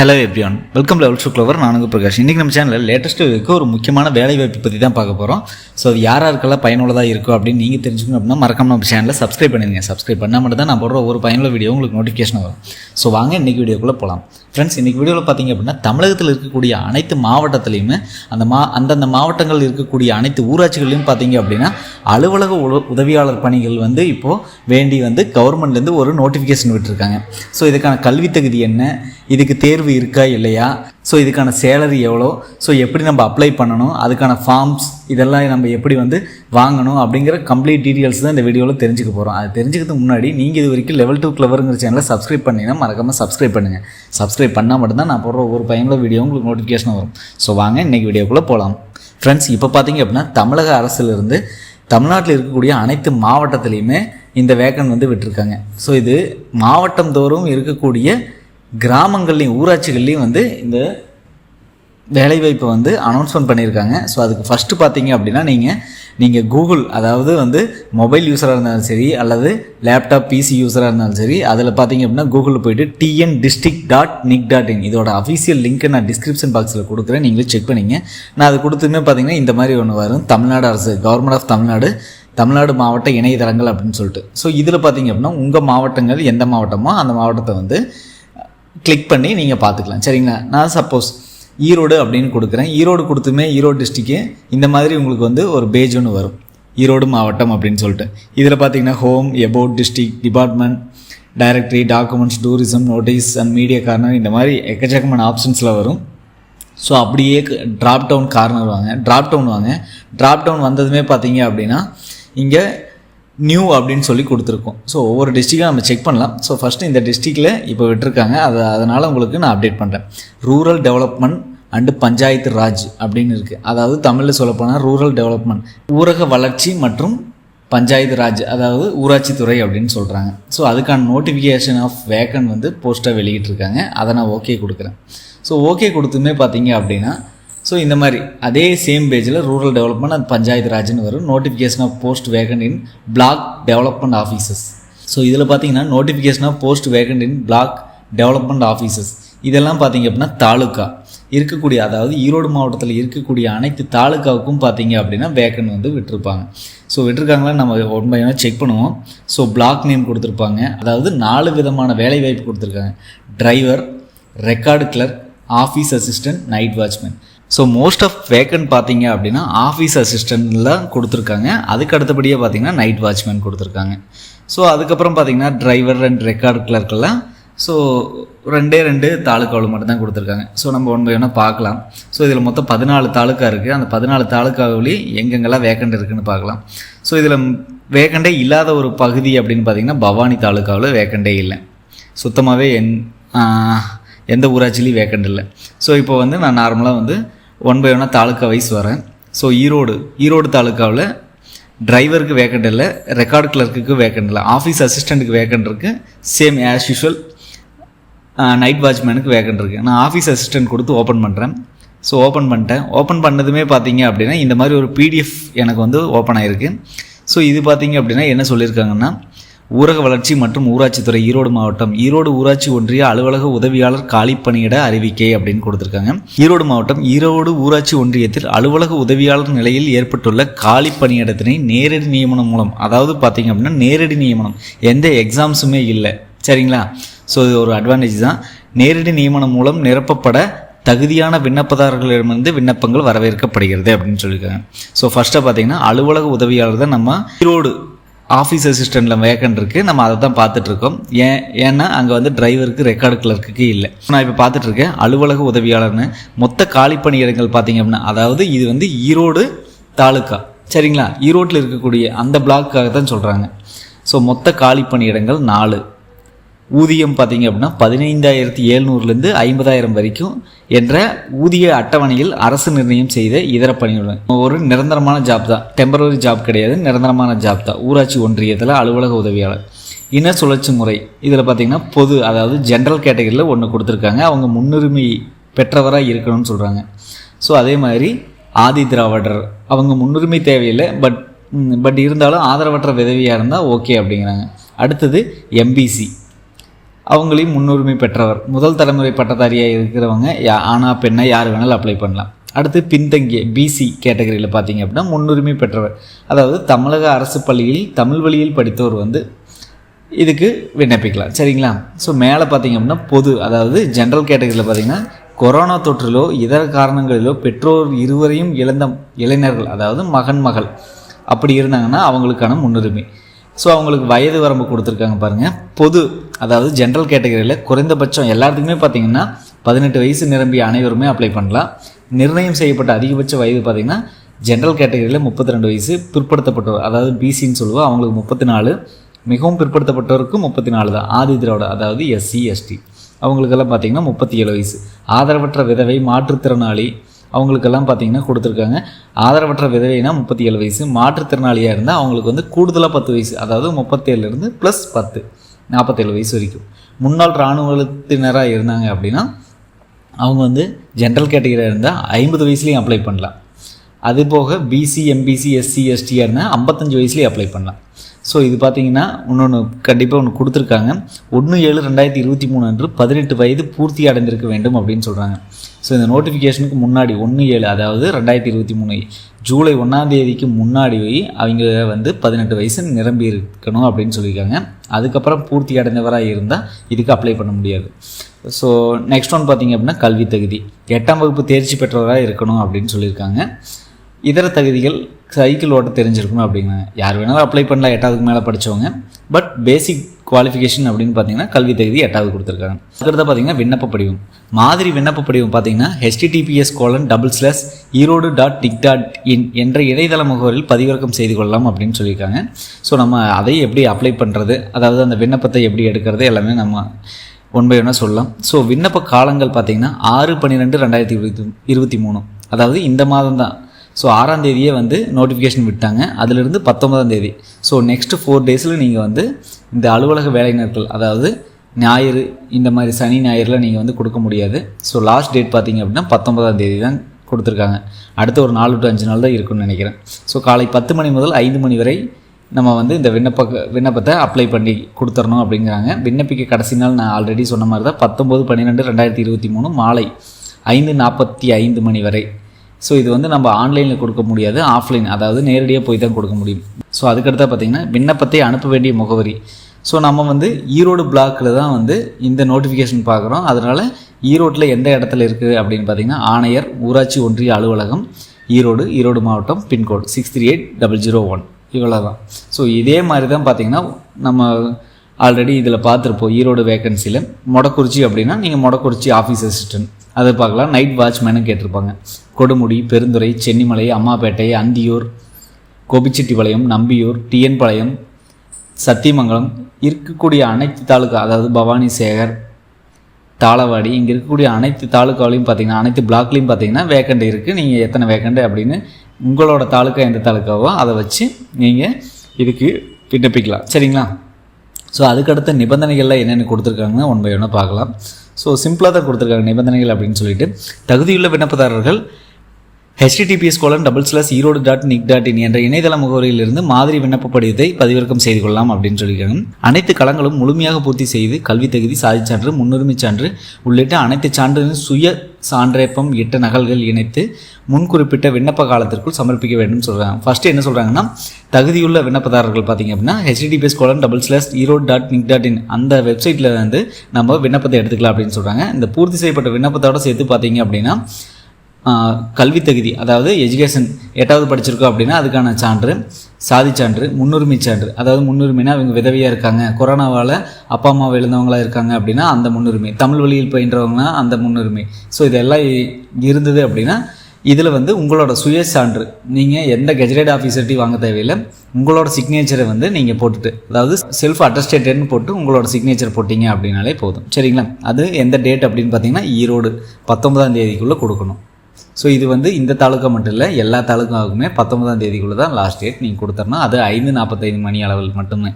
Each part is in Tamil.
Hello everyone welcome level shoe clever நானுங்க பிரகாஷ். இன்றைக்கி நம்ம சேனலில் லேட்டஸ்ட்டு இருக்க ஒரு முக்கியமான வேலை வாய்ப்பு பற்றி தான் பார்க்க போகிறோம் ஸோ அது யார் யாருக்கெல்லாம் பயனுள்ளதாக இருக்கும் அப்படின்னு நீங்கள் தெரிஞ்சுக்கணும் அப்படின்னா மறக்காம நம்ம சேனலில் சப்ஸ்கிரைப் பண்ணிடுங்க. சப்ஸ்கிரைப் பண்ணால் மட்டும் தான் நான் போடுற ஒரு பயனுள்ள வீடியோ உங்களுக்கு நோட்டிஃபிகேஷன் வரும். ஸோ வாங்க இன்றைக்கி வீடியோக்குள்ளே போகலாம் ஃப்ரெண்ட்ஸ் இன்றைக்கி வீடியோவில் பார்த்தீங்க அப்படின்னா தமிழகத்தில் இருக்கக்கூடிய அனைத்து மாவட்டத்துலேயுமே அந்த மா அந்தந்த மாவட்டங்களில் இருக்கக்கூடிய அனைத்து ஊராட்சிகள்லையும் பார்த்தீங்க அப்படின்னா அலுவலக உதவியாளர் பணிகள் வந்து இப்போது வேண்டி வந்து கவர்மெண்ட்லேருந்து ஒரு நோட்டிஃபிகேஷன் விட்டுருக்காங்க. ஸோ இதுக்கான கல்வி தகுதி என்ன? இதுக்கு தேர்வு இருக்கா இல்லையா? ஸோ இதுக்கான சேலரி எவ்வளோ? ஸோ எப்படி நம்ம அப்ளை பண்ணணும்? அதுக்கான ஃபார்ம்ஸ் இதெல்லாம் நம்ம எப்படி வந்து வாங்கணும்? அப்படிங்கிற கம்ப்ளீட் டீட்டெயில்ஸ் தான் இந்த வீடியோவில் தெரிஞ்சுக்க போகிறோம் அது தெரிஞ்சுக்கிறதுக்கு முன்னாடி நீங்கள் இது வரைக்கும் லெவல் டூ கிளவருங்கிற சேனலை சப்ஸ்கிரைப் பண்ணிங்கன்னா மறக்காமல் சப்ஸ்கிரைப் பண்ணுங்கள் சப்ஸ்கிரைப் பண்ணால் மட்டும்தான் நான் போடுற ஒரு பையனோட வீடியோ உங்களுக்கு நோட்டிஃபிகேஷன் வரும். ஸோ வாங்க இன்றைக்கி வீடியோக்குள்ளே போகலாம் ஃப்ரெண்ட்ஸ் இப்போ பார்த்தீங்க அப்படின்னா தமிழக அரசுலேருந்து தமிழ்நாட்டில் இருக்கக்கூடிய அனைத்து மாவட்டத்துலேயுமே இந்த வேக்கன் வந்து விட்டிருக்காங்க. ஸோ இது மாவட்டம் தோறும் இருக்கக்கூடிய கிராமங்கள்லேயும் ஊராட்சிகள்லேயும் வந்து இந்த வேலைவாய்ப்பை வந்து அனௌன்ஸ்மெண்ட் பண்ணியிருக்காங்க. ஸோ அதுக்கு ஃபஸ்ட்டு பார்த்தீங்க அப்படின்னா நீங்கள் நீங்கள் கூகுள் அதாவது வந்து மொபைல் யூஸராக இருந்தாலும் சரி அல்லது லேப்டாப் பிசி யூஸராக இருந்தாலும் சரி அதில் பார்த்தீங்க அப்படின்னா கூகுளில் போயிட்டு TN district dot NIC dot in இதோட அஃபீஷியல் லிங்க்கை நான் டிஸ்கிரிப்ஷன் பாக்ஸில் கொடுக்குறேன். நீங்களே செக் பண்ணிங்க. நான் அது கொடுத்துமே பார்த்தீங்கன்னா இந்த மாதிரி ஒன்று வரும். தமிழ்நாடு அரசு கவர்மெண்ட் ஆஃப் தமிழ்நாடு தமிழ்நாடு மாவட்ட இணையதளங்கள் அப்படின்னு சொல்லிட்டு. ஸோ இதில் பார்த்தீங்க அப்படின்னா உங்கள் மாவட்டங்கள் எந்த மாவட்டமோ அந்த மாவட்டத்தை வந்து கிளிக் பண்ணி நீங்கள் பார்த்துக்கலாம். சரிங்களா? நான் சப்போஸ் ஈரோடு அப்படின்னு கொடுக்குறேன். ஈரோடு கொடுத்துமே ஈரோடு டிஸ்ட்ரிக்கு இந்த மாதிரி உங்களுக்கு வந்து ஒரு பேஜ் ஒன்று வரும். ஈரோடு மாவட்டம் அப்படின்னு சொல்லிட்டு. இதில் பார்த்தீங்கன்னா home about district department directory documents tourism notice and media corner இந்த மாதிரி எக்கச்சக்கமான ஆப்ஷன்ஸில் வரும். ஸோ அப்படியே ட்ராப் டவுன் கார்னர் வாங்க. ட்ராப் டவுன் வாங்க. ட்ராப் டவுன் வந்ததுமே பார்த்தீங்க அப்படின்னா இங்கே நியூ அப்படின்னு சொல்லி கொடுத்துருக்கோம். ஸோ ஒவ்வொரு டிஸ்ட்ரிக்டாக நம்ம செக் பண்ணலாம். ஸோ ஃபஸ்ட்டு இந்த டிஸ்ட்ரிக்டில் இப்போ விட்டுருக்காங்க. அது அதனால் உங்களுக்கு நான் அப்டேட் பண்ணுறேன் rural development and Panchayat Raj அப்படின்னு இருக்குது அதாவது தமிழில் சொல்லப்போனால் ரூரல் டெவலப்மெண்ட் ஊரக வளர்ச்சி மற்றும் பஞ்சாயத்து ராஜ் அதாவது ஊராட்சித்துறை அப்படின்னு சொல்கிறாங்க ஸோ அதுக்கான நோட்டிஃபிகேஷன் ஆஃப் வேக்கன் வந்து போஸ்ட்டாக வெளியிட்டிருக்காங்க. அதை நான் ஓகே கொடுக்குறேன். ஸோ ஓகே கொடுத்துமே பார்த்தீங்க அப்படின்னா ஸோ இந்த மாதிரி அதே சேம் பேஜில் ரூரல் டெவலப்மெண்ட் அண்ட் பஞ்சாயத்து ராஜ்னு வரும் notification of post vacant in block development offices so இதில் பார்த்தீங்கன்னா notification of post vacant in block development offices இதெல்லாம் பார்த்தீங்க அப்படின்னா தாலுக்கா இருக்கக்கூடிய அதாவது ஈரோடு மாவட்டத்தில் இருக்கக்கூடிய அனைத்து தாலுக்காவுக்கும் பார்த்தீங்க அப்படின்னா வேக்கன் வந்து விட்டுருப்பாங்க. ஸோ விட்டுருக்காங்களா? நம்ம ஒன் பை செக் பண்ணுவோம். ஸோ பிளாக் நேம் கொடுத்துருப்பாங்க. அதாவது நாலு விதமான வேலை வாய்ப்பு கொடுத்துருக்காங்க. Driver record clerk office assistant night watchman so most of vacant பார்த்தீங்க அப்படின்னா ஆஃபீஸ் அசிஸ்டண்ட்டில் கொடுத்துருக்காங்க. அதுக்கு அடுத்தபடியாக பார்த்தீங்கன்னா நைட் வாட்ச்மேன் கொடுத்துருக்காங்க. ஸோ அதுக்கப்புறம் பார்த்தீங்கன்னா டிரைவர் அண்ட் ரெக்கார்டு கிளர்க்கெல்லாம் ஸோ ரெண்டே ரெண்டு தாலுக்காவில் மட்டும்தான் கொடுத்துருக்காங்க. ஸோ நம்ம ஒன் பை ஒன்னாக பார்க்கலாம். ஸோ இதில் மொத்தம் பதினாலு தாலுக்கா இருக்குது அந்த பதினாலு தாலுக்காவிலையும் எங்கெங்கெல்லாம் வேக்கண்ட் இருக்குதுன்னு பார்க்கலாம். ஸோ இதில் வேக்கண்டே இல்லாத ஒரு பகுதி அப்படின்னு பார்த்தீங்கன்னா பவானி தாலுக்காவில் வேக்கண்டே இல்லை. சுத்தமாகவே என் எந்த ஊராட்சிலையும் வேக்கண்ட் இல்லை. ஸோ இப்போ வந்து நான் நார்மலாக வந்து ஒன் பை ஒன்னாக தாலுக்கா வைஸ் வரேன். ஸோ ஈரோடு ஈரோடு தாலுக்காவில் டிரைவருக்கு வேக்கண்ட் இல்லை ரெக்கார்டு கிளர்க்குக்கு வேக்கண்ட் இல்லை ஆஃபீஸ் அசிஸ்டண்ட்டுக்கு வேக்கண்ட் இருக்குது சேம் ஆஸ் யூஷுவல் நைட் வாட்ச்மேனுக்கு வேக்கண்ட் இருக்குது நான் ஆஃபீஸ் அசிஸ்டன்ட் கொடுத்து ஓப்பன் பண்ணுறேன் ஸோ ஓப்பன் பண்ணிட்டேன். ஓப்பன் பண்ணதுமே பார்த்தீங்க அப்படின்னா இந்த மாதிரி ஒரு பிடிஎஃப் எனக்கு வந்து ஓப்பன் ஆகிருக்கு ஸோ இது பார்த்தீங்க அப்படின்னா என்ன சொல்லியிருக்காங்கன்னா ஊரக வளர்ச்சி மற்றும் ஊராட்சித்துறை ஈரோடு மாவட்டம். ஈரோடு ஊராட்சி ஒன்றிய அலுவலக உதவியாளர் காலி பணியிட அறிவிக்கை அப்படின்னு கொடுத்துருக்காங்க. ஈரோடு மாவட்டம் ஈரோடு ஊராட்சி ஒன்றியத்தில் அலுவலக உதவியாளர் நிலையில் ஏற்பட்டுள்ள காலி பணியிடத்தினை நேரடி நியமனம் மூலம் அதாவது பார்த்தீங்க அப்படின்னா நேரடி நியமனம் எந்த எக்ஸாம்ஸுமே இல்லை. சரிங்களா? ஸோ இது ஒரு அட்வான்டேஜ் தான். நேரடி நியமனம் மூலம் நிரப்பப்பட தகுதியான விண்ணப்பதாரர்களிடமிருந்து விண்ணப்பங்கள் வரவேற்கப்படுகிறது அப்படின்னு சொல்லியிருக்காங்க. ஸோ ஃபஸ்ட்டாக பார்த்தீங்கன்னா அலுவலக உதவியாளர் தான் நம்ம ஈரோடு ஆஃபீஸ் அசிஸ்டண்ட்டில் வேக்கண்ட் இருக்குது நம்ம அதை தான் பார்த்துட்ருக்கோம் ஏன் ஏன்னா அங்கே வந்து டிரைவருக்கு ரெக்கார்டு கிளர்க்குக்கு இல்லை. நான் இப்போ பார்த்துட்ருக்கேன் அலுவலக உதவியாளர்னு மொத்த காலிப்பணியிடங்கள் பார்த்தீங்க அப்படின்னா அதாவது இது வந்து ஈரோடு தாலுக்கா சரிங்களா? ஈரோட்டில் இருக்கக்கூடிய அந்த பிளாக்காக தான் சொல்கிறாங்க ஸோ மொத்த காலிப்பணியிடங்கள் நாலு. ஊதியம் பார்த்தீங்க அப்படின்னா பதினைந்தாயிரத்தி எழுநூறுலேருந்து ஐம்பதாயிரம் வரைக்கும் என்ற ஊதிய அட்டவணையில் அரசு நிர்ணயம் செய்த இதர பணியுடன் ஒரு நிரந்தரமான ஜாப் தான். டெம்பரரி ஜாப் கிடையாது. நிரந்தரமான ஜாப் தான். ஊராட்சி ஒன்றியத்தில் அலுவலக உதவியாளர். இன சுழற்சி முறை. இதில் பார்த்தீங்கன்னா பொது அதாவது ஜென்ரல் கேட்டகரியில் ஒன்று கொடுத்துருக்காங்க. அவங்க முன்னுரிமை பெற்றவராக இருக்கணும்னு சொல்கிறாங்க ஸோ அதே மாதிரி ஆதி திராவிடர். அவங்க முன்னுரிமை தேவையில்லை. பட் பட் இருந்தாலும் ஆதரவற்ற விதவியாக இருந்தால் ஓகே அப்படிங்கிறாங்க. அடுத்தது எம்பிசி அவங்களையும் முன்னுரிமை பெற்றவர். முதல் தலைமுறை பட்டதாரியாக இருக்கிறவங்க யா- ஆனா பெண்ணை யார் வேணாலும் அப்ளை பண்ணலாம். அடுத்து பின்தங்கிய பிசி கேட்டகரியில் பார்த்தீங்க அப்படின்னா முன்னுரிமை பெற்றவர். அதாவது தமிழக அரசு பள்ளியில் தமிழ் வழியில் படித்தவர் வந்து இதுக்கு விண்ணப்பிக்கலாம். சரிங்களா? ஸோ மேலே பார்த்தீங்க அப்படின்னா பொது அதாவது ஜென்ரல் கேட்டகரியில் பார்த்தீங்கன்னா கொரோனா தொற்றிலோ இதர காரணங்களிலோ பெற்றோர் இருவரையும் இழந்த இளைஞர்கள் அதாவது மகன் மகள் அப்படி இருந்தாங்கன்னா அவங்களுக்கான முன்னுரிமை. ஸோ அவங்களுக்கு வயது வரம்பு கொடுத்துருக்காங்க பாருங்கள் பொது அதாவது ஜென்ரல் கேட்டகரியில் குறைந்தபட்சம் எல்லாத்துக்குமே பார்த்தீங்கன்னா பதினெட்டு வயசு நிரம்பிய அனைவருமே அப்ளை பண்ணலாம். நிர்ணயம் செய்யப்பட்ட அதிகபட்ச வயது பார்த்தீங்கன்னா ஜென்ரல் கேட்டகரியில் முப்பத்தி ரெண்டு வயசு பிற்படுத்தப்பட்டவர் அதாவது பிசின்னு சொல்லுவோம் அவங்களுக்கு முப்பத்தி நாலு மிகவும் பிற்படுத்தப்பட்டவருக்கு முப்பத்தி நாலு தான். ஆதி திராவிட அதாவது எஸ்சி எஸ்டி அவங்களுக்கெல்லாம் பார்த்தீங்கன்னா முப்பத்தி ஏழு வயசு. ஆதரவற்ற விதவை மாற்றுத்திறனாளி அவங்களுக்கெல்லாம் பார்த்தீங்கன்னா கொடுத்துருக்காங்க. ஆதரவற்ற விதவைனா முப்பத்தி ஏழு வயசு மாற்றுத்திறனாளியாக இருந்தால் அவங்களுக்கு வந்து கூடுதலாக பத்து வயசு அதாவது முப்பத்தேழுலேருந்து ப்ளஸ் பத்து நாற்பத்தேழு வயசு வரைக்கும். முன்னாள் இராணுவத்தினராக இருந்தாங்க அப்படின்னா அவங்க வந்து ஜென்ரல் கேட்டகரியாக இருந்தால் ஐம்பது வயசுலேயும் அப்ளை பண்ணலாம். அது போக பிசி எம்பிசி எஸ்சி எஸ்டியாக இருந்தால் ஐம்பத்தஞ்சு வயசுலேயே அப்ளை பண்ணலாம். ஸோ இது பார்த்தீங்கன்னா இன்னொன்று கண்டிப்பாக ஒன்று கொடுத்துருக்காங்க. ஒன்று ஏழு ரெண்டாயிரத்தி இருபத்தி மூணு அன்று பதினெட்டு வயது பூர்த்தி அடைந்திருக்க வேண்டும் அப்படின்னு சொல்கிறாங்க ஸோ இந்த நோட்டிஃபிகேஷனுக்கு முன்னாடி ஒன்று ஏழு அதாவது ரெண்டாயிரத்தி இருபத்தி மூணு ஜூலை ஒன்றாம் தேதிக்கு முன்னாடி அவங்க வந்து பதினெட்டு வயசு நிரம்பி இருக்கணும் அப்படின்னு சொல்லியிருக்காங்க. அதுக்கப்புறம் பூர்த்தி அடைந்தவராக இருந்தால் இதுக்கு அப்ளை பண்ண முடியாது. ஸோ நெக்ஸ்ட் ஒன் பார்த்தீங்க அப்படின்னா கல்வி தகுதி. எட்டாம் வகுப்பு தேர்ச்சி பெற்றவராக இருக்கணும் அப்படின்னு சொல்லியிருக்காங்க. இதர தகுதிகள் சைக்கிள் ஓட்ட தெரிஞ்சிருக்கணும் அப்படிங்கிறாங்க யார் வேணாலும் அப்ளை பண்ணலாம் எட்டாவதுக்கு மேலே படித்தவங்க பட் பேசிக் குவாலிஃபிகேஷன் அப்படின்னு பார்த்தீங்கன்னா கல்வி தகுதி எட்டாவது கொடுத்துருக்காங்க. அதுக்கடுத்து பார்த்தீங்கன்னா விண்ணப்ப படிவம். மாதிரி விண்ணப்ப படிவம் பார்த்தீங்கன்னா HTTPS colon double slash Erode dot tick dot in என்ற இணையதள முகவரில் பதிவிறக்கம் செய்து கொள்ளலாம் அப்படின்னு சொல்லியிருக்காங்க. ஸோ நம்ம அதை எப்படி அப்ளை பண்ணுறது அதாவது அந்த விண்ணப்பத்தை எப்படி எடுக்கிறது எல்லாமே நம்ம ஒன் பை ஒன்னாக சொல்லலாம். ஸோ விண்ணப்ப காலங்கள் பார்த்தீங்கன்னா ஆறு பன்னிரெண்டு ரெண்டாயிரத்தி இருபத்தி இருபத்தி மூணு. அதாவது இந்த மாதம் தான். ஸோ ஆறாம் தேதியே வந்து நோட்டிஃபிகேஷன் விட்டாங்க. அதிலிருந்து பத்தொன்பதாம் தேதி. ஸோ நெக்ஸ்ட் ஃபோர் டேஸில் நீங்கள் வந்து இந்த அலுவலக வேலை நாட்கள் அதாவது ஞாயிறு இந்த மாதிரி சனி ஞாயிறில் நீங்கள் வந்து கொடுக்க முடியாது. ஸோ லாஸ்ட் டேட் பார்த்தீங்க அப்படின்னா பத்தொன்பதாம் தேதி தான் கொடுத்துருக்காங்க. அடுத்த ஒரு நாலு டு அஞ்சு நாள் தான் இருக்கும்னு நினைக்கிறேன். ஸோ காலை பத்து மணி முதல் ஐந்து மணி வரை நம்ம வந்து இந்த விண்ணப்ப விண்ணப்பத்தை அப்ளை பண்ணி கொடுத்துடணும் அப்படிங்கிறாங்க. விண்ணப்பிக்க கடைசி நாள் நான் ஆல்ரெடி சொன்ன மாதிரி தான் பத்தொம்போது பன்னிரெண்டு ரெண்டாயிரத்தி இருபத்தி மூணு மாலை ஐந்து நாற்பத்தி ஐந்து மணி வரை. ஸோ இது வந்து நம்ம ஆன்லைனில் கொடுக்க முடியாது ஆஃப்லைன் அதாவது நேரடியாக போய் தான் கொடுக்க முடியும். ஸோ அதுக்கடுத்தா பார்த்தீங்கன்னா விண்ணப்பத்தை அனுப்ப வேண்டிய முகவரி. ஸோ நம்ம வந்து ஈரோடு பிளாக்கில் தான் வந்து இந்த நோட்டிஃபிகேஷன் பார்க்குறோம் அதனால் ஈரோட்டில் எந்த இடத்துல இருக்குது அப்படின்னு பார்த்தீங்கன்னா ஆணையர் ஊராட்சி ஒன்றிய அலுவலகம் ஈரோடு ஈரோடு மாவட்டம் pincode six three eight double zero one இவ்வளோ தான் ஸோ இதே மாதிரி தான் பார்த்தீங்கன்னா நம்ம ஆல்ரெடி இதில் பார்த்துருப்போம் ஈரோடு வேக்கன்சியில் மொடக்குறிச்சி அப்படின்னா நீங்கள் மொடக்குறிச்சி ஆஃபீஸ் அசிஸ்டன்ட் அதை பார்க்கலாம். நைட் வாட்ச்மேனு கேட்டிருப்பாங்க. கொடுமுடி பெருந்துறை சென்னிமலை அம்மாப்பேட்டை அந்தியூர் கோபிச்செட்டிப்பாளையம் நம்பியூர் டிஎன்பாளையம் சத்தியமங்கலம் இருக்கக்கூடிய அனைத்து தாலுக்கா அதாவது பவானி சேகர் தாளவாடி இங்கே இருக்கக்கூடிய அனைத்து தாலுக்காவிலையும் பார்த்தீங்கன்னா அனைத்து பிளாக்லேயும் பார்த்தீங்கன்னா வேக்கண்ட் இருக்குது நீங்கள் எத்தனை வேக்கண்ட் அப்படின்னு உங்களோட தாலுக்கா எந்த தாலுக்காவோ அதை வச்சு நீங்கள் இதுக்கு விண்ணப்பிக்கலாம். சரிங்களா? ஸோ அதுக்கடுத்த நிபந்தனைகள்லாம் என்னென்ன கொடுத்துருக்காங்கன்னு ஒன் பை பார்க்கலாம். ஸோ சிம்பிளாக தான் கொடுத்துருக்காங்க நிபந்தனைகள் அப்படின்னு சொல்லிட்டு. தகுதியுள்ள விண்ணப்பதாரர்கள் HTTPS colon double slash Erode dot nic dot in என்ற இணையதள முகவரியிலிருந்து மாதிரி விண்ணப்ப படிவத்தை பதிவிறக்கம் செய்து கொள்ளலாம் அப்படின்னு சொல்லியிருக்காங்க. அனைத்து களங்களும் முழுமையாக பூர்த்தி செய்து கல்வி தகுதி சாதிச் சான்று முன்னுரிமை சான்று உள்ளிட்ட அனைத்து சான்றுகளின் சுய சான்றேப்பம் இட்ட நகல்கள் இணைத்து முன் குறிப்பிட்ட விண்ணப்ப காலத்திற்குள் சமர்ப்பிக்க வேண்டும் சொல்கிறாங்க ஃபர்ஸ்ட் என்ன சொல்கிறாங்கன்னா தகுதியுள்ள விண்ணப்பதாரர்கள் பார்த்தீங்க அப்படின்னா HTTPS colon double slash Erode dot nic dot in அந்த வெப்சைட்டில் வந்து நம்ம விண்ணப்பத்தை எடுத்துக்கலாம் அப்படின்னு சொல்கிறாங்க இந்த பூர்த்தி செய்யப்பட்ட விண்ணப்பத்தோடு சேர்த்து பார்த்தீங்க அப்படின்னா கல்வி தகுதி அதாவது எஜுகேஷன் எட்டாவது படிச்சிருக்கோம் அப்படின்னா அதுக்கான சான்று சாதி சான்று முன்னுரிமை சான்று. அதாவது முன்னுரிமைனா அவங்க விதவையாக இருக்காங்க. கொரோனாவால் அப்பா அம்மா எழுந்தவங்களா இருக்காங்க அப்படின்னா அந்த முன்னுரிமை. தமிழ் வழியில் பயின்றவங்கன்னா அந்த முன்னுரிமை. ஸோ இதெல்லாம் இருந்தது அப்படின்னா இதில் வந்து உங்களோட சுய சான்று. நீங்கள் எந்த கெஜரேட் ஆஃபீஸர்ட்டி வாங்க தேவையில்லை. உங்களோட சிக்னேச்சரை வந்து நீங்கள் போட்டுட்டு அதாவது செல்ஃப் அட்டஸ்டேட்டட்னு போட்டு உங்களோட சிக்னேச்சர் போட்டிங்க அப்படின்னாலே போதும். சரிங்களா? அது எந்த டேட் அப்படின்னு பார்த்தீங்கன்னா ஈரோடு பத்தொன்பதாம் தேதிக்குள்ளே கொடுக்கணும். ஸோ இது வந்து இந்த தாலுக்கா மட்டும் இல்லை எல்லா தாலுக்காவுக்குமே பத்தொன்பதாம் தேதிக்குள்ளே தான் லாஸ்ட் டேட் நீங்கள் கொடுத்துருனா அது ஐந்து நாற்பத்தைந்து மணி அளவில் மட்டுமே.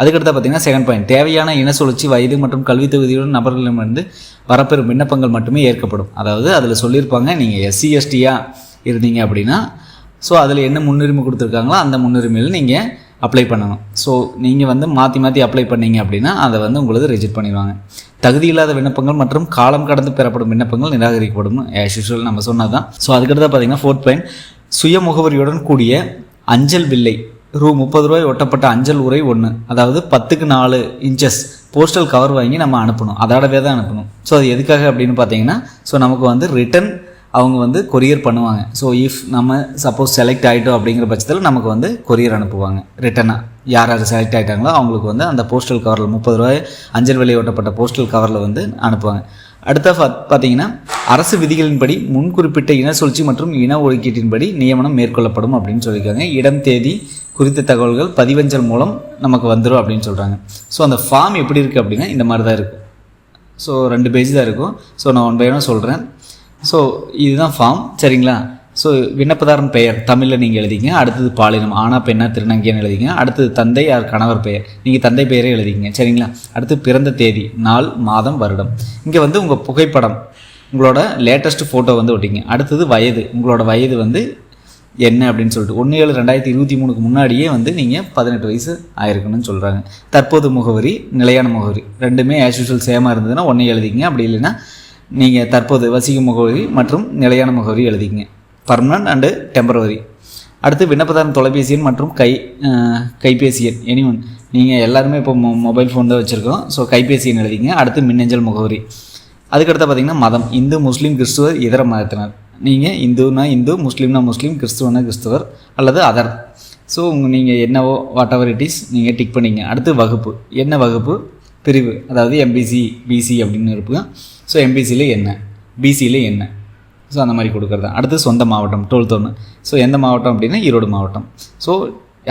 அதுக்கடுத்து பார்த்தீங்கன்னா செகண்ட் பாயிண்ட் தேவையான இன சுழற்சி வயது மற்றும் கல்வி தொகுதியுடன் நபர்களிடமிருந்து வரப்பெறும் விண்ணப்பங்கள் மட்டுமே ஏற்கப்படும். அதாவது அதில் சொல்லியிருப்பாங்க நீங்கள் எஸ்சி எஸ்டியாக இருந்தீங்க அப்படின்னா ஸோ அதில் என்ன முன்னுரிமை கொடுத்துருக்காங்களோ அந்த முன்னுரிமையில் நீங்கள் அப்ளை பண்ணணும். ஸோ நீங்கள் வந்து மாற்றி மாற்றி அப்ளை பண்ணீங்க அப்படின்னா அதை வந்து உங்களுக்கு ரிஜெக்ட் பண்ணிடுவாங்க. தகுதி இல்லாத விண்ணப்பங்கள் மற்றும் காலம் கடந்து பெறப்படும் விண்ணப்பங்கள் நிராகரிக்கப்படும். ஆஸ் யூஷுவல் நம்ம சொன்னால் தான் ஸோ அதுக்கடுத்து பார்த்தீங்கன்னா ஃபோர்த் பாயிண்ட் சுய முகவரியுடன் கூடிய அஞ்சல் வில்லை. ரூ முப்பது ரூபாய் ஒட்டப்பட்ட அஞ்சல் உரை ஒன்று அதாவது பத்துக்கு நாலு இன்ச்சஸ் போஸ்டல் கவர் வாங்கி நம்ம அனுப்பணும். அதோடவே தான் அனுப்பணும். ஸோ அது எதுக்காக அப்படின்னு பார்த்தீங்கன்னா ஸோ நமக்கு வந்து ரிட்டன் அவங்க வந்து கொரியர் பண்ணுவாங்க. ஸோ இஃப் நம்ம சப்போஸ் செலக்ட் ஆகிட்டோம் அப்படிங்கிற பட்சத்தில் நமக்கு வந்து கொரியர் அனுப்புவாங்க. ரிட்டனாக யார் யார் செலக்ட் ஆகிட்டாங்களோ அவங்களுக்கு வந்து அந்த போஸ்டல் கவரில் முப்பது ரூபாய் அஞ்சல் விலை ஓட்டப்பட்ட போஸ்டல் கவரில் வந்து அனுப்புவாங்க. அடுத்த பார்த்தீங்கன்னா அரசு விதிகளின்படி முன் குறிப்பிட்ட இன சுழற்சி மற்றும் இன ஒதுக்கீட்டின்படி நியமனம் மேற்கொள்ளப்படும் அப்படின்னு சொல்லியிருக்காங்க. இடம் தேதி குறித்த தகவல்கள் பதிவஞ்சல் மூலம் நமக்கு வந்துடும் அப்படின்னு சொல்கிறாங்க ஸோ அந்த ஃபார்ம் எப்படி இருக்குது அப்படின்னா இந்த மாதிரி தான் இருக்கும் ஸோ ரெண்டு பேஜ் தான் இருக்கும். ஸோ நான் ஒன் பை ஒன் சொல்கிறேன் ஸோ இதுதான் ஃபார்ம் சரிங்களா? ஸோ விண்ணப்பதாரன் பெயர் தமிழில் நீங்கள் எழுதிங்க அடுத்தது பாலினம் ஆனா பெண்ணா திருநங்கைன்னு எழுதிங்க அடுத்தது தந்தை யார் கணவர் பெயர் நீங்கள் தந்தை பெயரே எழுதிங்க சரிங்களா? அடுத்து பிறந்த தேதி நாள் மாதம் வருடம். இங்கே வந்து உங்கள் புகைப்படம் உங்களோட லேட்டஸ்ட் ஃபோட்டோ வந்து ஒட்டிங்க. அடுத்தது வயது உங்களோட வயது வந்து என்ன அப்படின்னு சொல்லிட்டு ஒன்று ஏழு ரெண்டாயிரத்தி இருபத்தி மூணுக்கு முன்னாடியே வந்து நீங்கள் பதினெட்டு வயசு ஆயிருக்கணும்னு சொல்கிறாங்க தற்போது முகவரி நிலையான முகவரி ரெண்டுமே ஆஸ் யூஷுவல் சேமாக இருந்ததுன்னா ஒன்றே எழுதிங்க அப்படி இல்லைன்னா நீங்கள் தற்போது வசிக்கும் முகவரி மற்றும் நிலையான முகவரி எழுதிங்க பர்மனன்ட் அண்டு டெம்பரவரி அடுத்து விண்ணப்பதாரன் தொலைபேசி எண் மற்றும் கை கைபேசி எண். எனிவன் நீங்கள் எல்லாருமே இப்போ மொ மொபைல் ஃபோன் தான் வச்சுருக்கோம். ஸோ கைபேசி எண் எழுதிங்க அடுத்து மின்னஞ்சல் முகவரி. அதுக்கடுத்து பார்த்தீங்கன்னா மதம். இந்து முஸ்லீம் கிறிஸ்துவர் இதர மதத்தினர். நீங்கள் இந்துனா இந்து முஸ்லீம்னா முஸ்லீம் கிறிஸ்துவனா கிறிஸ்துவர் அல்லது அதர். ஸோ உங்கள் நீங்கள் என்னவோ வாட் எவர் இட் இஸ் நீங்கள் டிக் பண்ணிங்க அடுத்து வகுப்பு. என்ன வகுப்பு? பிரிவு. அதாவது எம்பிசி பிசி அப்படின்னு இருப்பாங்க ஸோ எம்பிசியில் என்ன? பிசியில் என்ன? ஸோ அந்த மாதிரி கொடுக்குறது. அடுத்து சொந்த மாவட்டம் டுவெல்த் ஒன்று ஸோ எந்த மாவட்டம் அப்படின்னா ஈரோடு மாவட்டம். ஸோ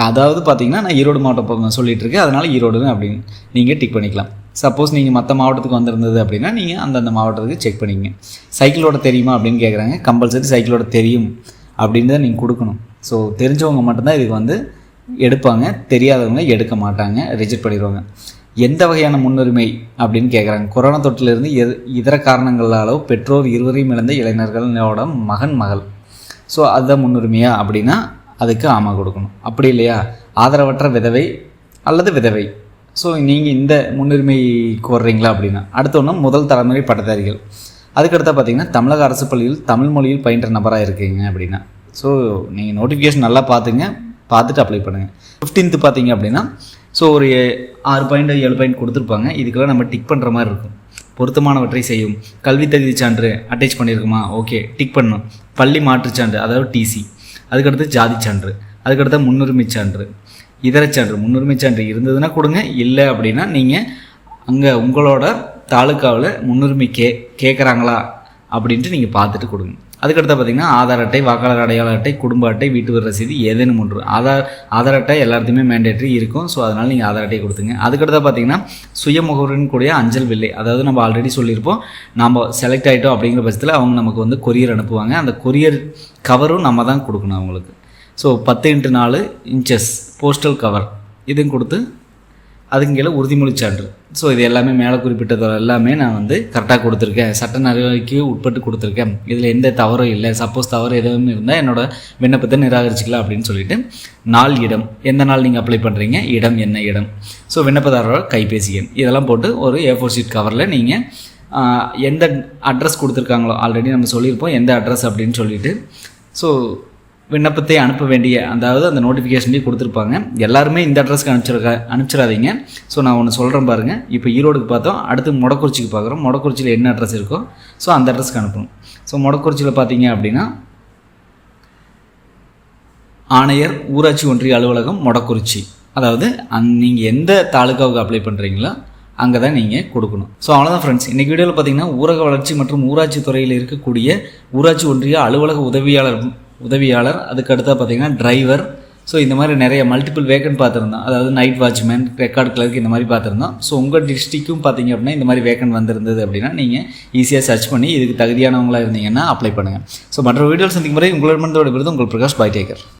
அதாவது பார்த்தீங்கன்னா நான் ஈரோடு மாவட்டம் சொல்லிகிட்டு சொல்லிட்டு இருக்கேன் அதனால் ஈரோடுன்னு அப்படின்னு நீங்கள் டிக் பண்ணிக்கலாம். சப்போஸ் நீங்கள் மற்ற மாவட்டத்துக்கு வந்திருந்தது அப்படின்னா நீங்கள் அந்தந்த மாவட்டத்துக்கு செக் பண்ணிக்கங்க சைக்கிளோட தெரியுமா அப்படின்னு கேட்குறாங்க கம்பல்சரி சைக்கிளோட தெரியும் அப்படின்னு தான் நீங்கள் கொடுக்கணும். ஸோ தெரிஞ்சவங்க மட்டும்தான் இதுக்கு வந்து எடுப்பாங்க. தெரியாதவங்க எடுக்க மாட்டாங்க. ரிஜெக்ட் பண்ணிடுவாங்க. எந்த வகையான முன்னுரிமை அப்படின்னு கேட்குறாங்க கொரோனா தொற்றிலிருந்து எது இதர காரணங்களாலோ பெற்றோர் இருவரையும் இழந்த இளைஞர்களோட மகன் மகள். ஸோ அதுதான் முன்னுரிமையா அப்படின்னா அதுக்கு ஆமாம் கொடுக்கணும். அப்படி இல்லையா? ஆதரவற்ற விதவை அல்லது விதவை. ஸோ நீங்கள் இந்த முன்னுரிமை கோர்றீங்களா அப்படின்னா அடுத்த ஒன்று முதல் தலைமுறை பட்டதாரிகள். அதுக்கடுத்தா பார்த்தீங்கன்னா தமிழக அரசு பள்ளியில் தமிழ் மொழியில் பயின்ற நபராக இருக்கீங்க அப்படின்னா. ஸோ நீங்கள் நோட்டிஃபிகேஷன் நல்லா பார்த்துங்க பார்த்துட்டு அப்ளை பண்ணுங்கள் ஃபிஃப்டீன்த்து பார்த்தீங்க அப்படின்னா ஸோ ஒரு ஆறு பாயிண்ட் ஏழு பாயிண்ட் கொடுத்துருப்பாங்க. இதுக்கெல்லாம் நம்ம டிக் பண்ணுற மாதிரி இருக்கும். பொருத்தமானவற்றை செய்யும். கல்வி தகுதி சான்று அட்டாச் பண்ணியிருக்குமா? ஓகே டிக் பண்ணணும் பள்ளி மாற்று சான்று அதாவது டிசி அதுக்கடுத்து ஜாதி சான்று. அதுக்கடுத்து முன்னுரிமை சான்று. இதர சான்று முன்னுரிமை சான்று இருந்ததுன்னா கொடுங்க. இல்லை அப்படின்னா நீங்கள் அங்கே உங்களோட தாலுக்காவில் முன்னுரிமை கே கேட்குறாங்களா அப்படின்ட்டு நீங்கள் பார்த்துட்டு கொடுங்க. அதுக்கடுத்து பார்த்தீங்கன்னா ஆதார் அட்டை வாக்காளர் அடையாள அட்டை குடும்ப அட்டை வீட்டு வரி ரசீது ஏதேனும் ஒன்று. ஆதார் ஆதார் அட்டை எல்லாத்தையுமே மேண்டேட்ரி இருக்கும். ஸோ அதனால் நீங்கள் ஆதார் அட்டை கொடுத்துங்க. அதுக்கடுத்து பார்த்தீங்கன்னா சுயமுகவரின் கூடிய அஞ்சல் வில்லை. அதாவது நம்ம ஆல்ரெடி சொல்லியிருப்போம் நம்ம செலக்ட் ஆகிட்டோம் அப்படிங்கிற பட்சத்தில் அவங்க நமக்கு வந்து கொரியர் அனுப்புவாங்க. அந்த கொரியர் கவரும் நம்ம தான் கொடுக்கணும் அவங்களுக்கு. ஸோ பத்து இன்ட்டு நாலு இன்ச்சஸ் போஸ்டல் கவர் இதுவும் கொடுத்து அதுக்கு கீழே உறுதிமொழி சான்று ஸோ இது எல்லாமே மேலே குறிப்பிட்டது எல்லாமே நான் வந்து கரெக்டாக கொடுத்துருக்கேன். சட்ட நடைமுறைக்கு உட்பட்டு கொடுத்துருக்கேன். இதில் எந்த தவறும் இல்லை. சப்போஸ் தவறு எதுவும் இருந்தால் என்னோட விண்ணப்பத்தை நிராகரிச்சிக்கலாம் அப்படின்னு சொல்லிட்டு நாள் இடம். எந்த நாள் நீங்கள் அப்ளை பண்ணுறீங்க இடம் என்ன இடம்? ஸோ விண்ணப்பதாரரோட கைபேசி எண். இதெல்லாம் போட்டு ஒரு ஏ ஃபோர் ஷீட் கவரில் நீங்கள் எந்த அட்ரஸ் கொடுத்துருக்காங்களோ ஆல்ரெடி நம்ம சொல்லியிருப்போம். எந்த அட்ரஸ் அப்படின்னு சொல்லிட்டு. ஸோ விண்ணப்பத்தை அனுப்ப வேண்டிய அதாவது அந்த நோட்டிஃபிகேஷன்லேயே கொடுத்துருப்பாங்க. எல்லாருமே இந்த அட்ரஸ்க்கு அனுப்பிச்சிருக்க அனுப்பிச்சிடாதீங்க ஸோ நான் ஒன்று சொல்கிறேன் பாருங்கள் இப்போ ஈரோடுக்கு பார்த்தோம். அடுத்து மொடக்குறிச்சிக்கு பார்க்குறோம். மொடக்குறிச்சியில் என்ன அட்ரஸ் இருக்கோ ஸோ அந்த அட்ரஸ்க்கு அனுப்பணும். ஸோ மொடக்குறிச்சியில் பார்த்தீங்க அப்படின்னா ஆணையர் ஊராட்சி ஒன்றிய அலுவலகம் மொடக்குறிச்சி. அதாவது அந் நீங்கள் எந்த தாலுக்காவுக்கு அப்ளை பண்ணுறீங்களோ அங்கே தான் நீங்கள் கொடுக்கணும். ஸோ அவ்வளோதான் ஃப்ரெண்ட்ஸ் இன்றைக்கி வீடியோவில் பார்த்தீங்கன்னா ஊரக வளர்ச்சி மற்றும் ஊராட்சி துறையில் இருக்கக்கூடிய ஊராட்சி ஒன்றிய அலுவலக உதவியாளர் உதவியாளர் அதுக்கு அடுத்தா பார்த்தீங்கன்னா டிரைவர் ஸோ இந்த மாதிரி நிறைய மல்டிபிள் வேக்கன்ட் பார்த்துருந்தோம். அதாவது நைட் வாட்ச்மேன் ரெக்கார்ட் கிளர்க் இந்த மாதிரி பார்த்துருந்தோம். ஸோ உங்கள் டிஸ்ட்ரிக்கும் பார்த்தீங்க அப்படின்னா இந்த மாதிரி வேக்கன்ட் வந்திருந்தது அப்படின்னா நீங்கள் ஈஸியாக சர்ச் பண்ணி இதுக்கு தகுதியானவங்களாக இருந்தீங்கன்னா அப்ளை பண்ணுங்கள் ஸோ மற்ற வீடியோஸ் சந்திக்கும் முறை உங்களிடமிருந்து விருது உங்கள் பிரகாஷ் பாய் டேக்கர்